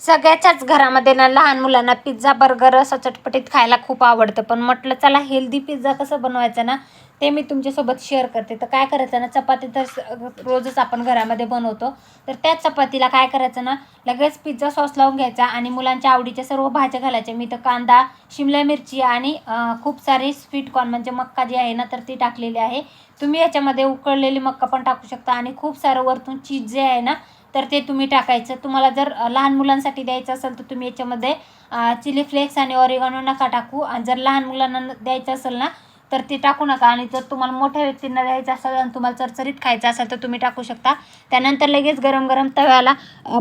सगळ्याच्याच घरामध्ये ना लहान मुलांना पिझ्झा बर्गर असं चटपटीत खायला खूप आवडतं. पण म्हटलं चला हेल्दी पिझ्झा कसं बनवायचं ना? ते मी तुमच्यासोबत शेअर करते. तर काय करायचं ना चपाती तर रोजच आपण घरामध्ये बनवतो. तर त्या चपातीला काय करायचं ना लगेच पिझ्झा सॉस लावून घ्यायचा आणि मुलांच्या आवडीच्या सर्व भाज्या घालायच्या. मी तर कांदा शिमला मिरची आणि खूप सारी स्वीट कॉर्न म्हणजे मक्का जी आहे ना तर ती टाकलेली आहे. तुम्ही याच्यामध्ये उकळलेली मक्का पण टाकू शकता आणि खूप सारं वरतून चीज जे आहे ना तर ते तुम्ही टाकायचं. तुम्हाला जर लहान मुलांसाठी द्यायचं असेल तर तुम्ही याच्यामध्ये चिली फ्लेक्स आणि ऑरिगॅनो नका टाकू. आणि जर लहान मुलांना न- द्यायचं असेल ना तर ते टाकू नका. आणि जर तुम्हाला मोठ्या व्यक्तींना द्यायचं असेल आणि तुम्हाला चरचरीत खायचं असेल तर तुम्ही टाकू शकता. त्यानंतर लगेच गरम गरम तव्याला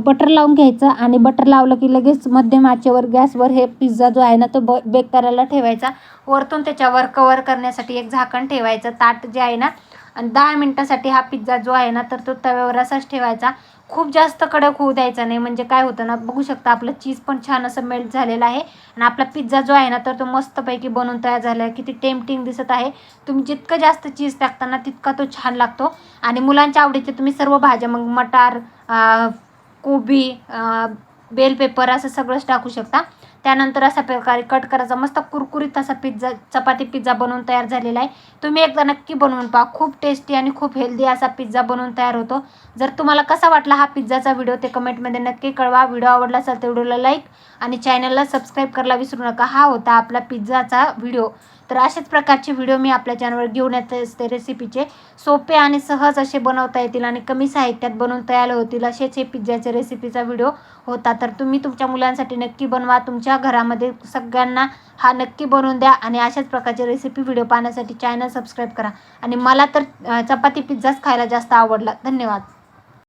बटर लावून घ्यायचं. आणि बटर लावलं की लगेच मध्यम आचेवर गॅसवर हे पिझ्झा जो आहे ना तो ब बेक करायला ठेवायचा. वरतून त्याच्यावर कवर करण्यासाठी एक झाकण ठेवायचं. ताट जे आहे ना आणि दहा मिनटासाठी हा पिझ्झा जो आहे ना तर तो तव्यावर असाच ठेवायचा. खूप जास्त कडक होऊ द्यायचा नाही म्हणजे काय होतं ना बघू शकता आपलं चीज पण छान असं मेल्ट झालेलं आहे. आणि आपला पिझ्झा जो आहे ना तर तो मस्तपैकी बनवून तयार झाला आहे. किती टेम्पटिंग दिसत आहे. तुम्ही जितकं जास्त चीज टाकताना तितका तो छान लागतो. आणि मुलांच्या आवडीचे तुम्ही सर्व भाज्या मग मटार कोबी बेल पेपर असं सगळंच टाकू शकता. त्यानंतर अशा प्रकारे कट करायचा. मस्त कुरकुरीत असा पिझ्झा चपाती पिझ्झा बनवून तयार झालेला आहे. तुम्ही एकदा नक्की बनवून पहा. खूप टेस्टी आणि खूप हेल्दी असा पिझ्झा बनवून तयार होतो. जर तुम्हाला कसा वाटला हा पिझ्झाचा व्हिडिओ ते कमेंटमध्ये नक्की कळवा. व्हिडिओ आवडला असेल तर व्हिडिओला लाईक आणि चॅनलला सबस्क्राईब करायला विसरू नका. हा होता आपला पिझ्झाचा व्हिडिओ तर अशाच प्रकारचे व्हिडिओ मी आपल्या चॅनलवर घेऊन येत असते रेसिपीचे सोपे आणि सहज असे बनवता येतील आणि कमी साहित्यात बनवून तयार होतील असेच हे पिझ्झ्याचे रेसिपीचा व्हिडिओ होता. तर तुम्ही तुमच्या मुलांसाठी नक्की बनवा. तुमच्या घरामध्ये सगळ्यांना हा नक्की बनवून द्या आणि अशाच प्रकारचे रेसिपी व्हिडिओ पाहण्यासाठी चॅनल सबस्क्राईब करा. आणि मला तर चपाती पिझ्झाच खायला जास्त आवडला. धन्यवाद.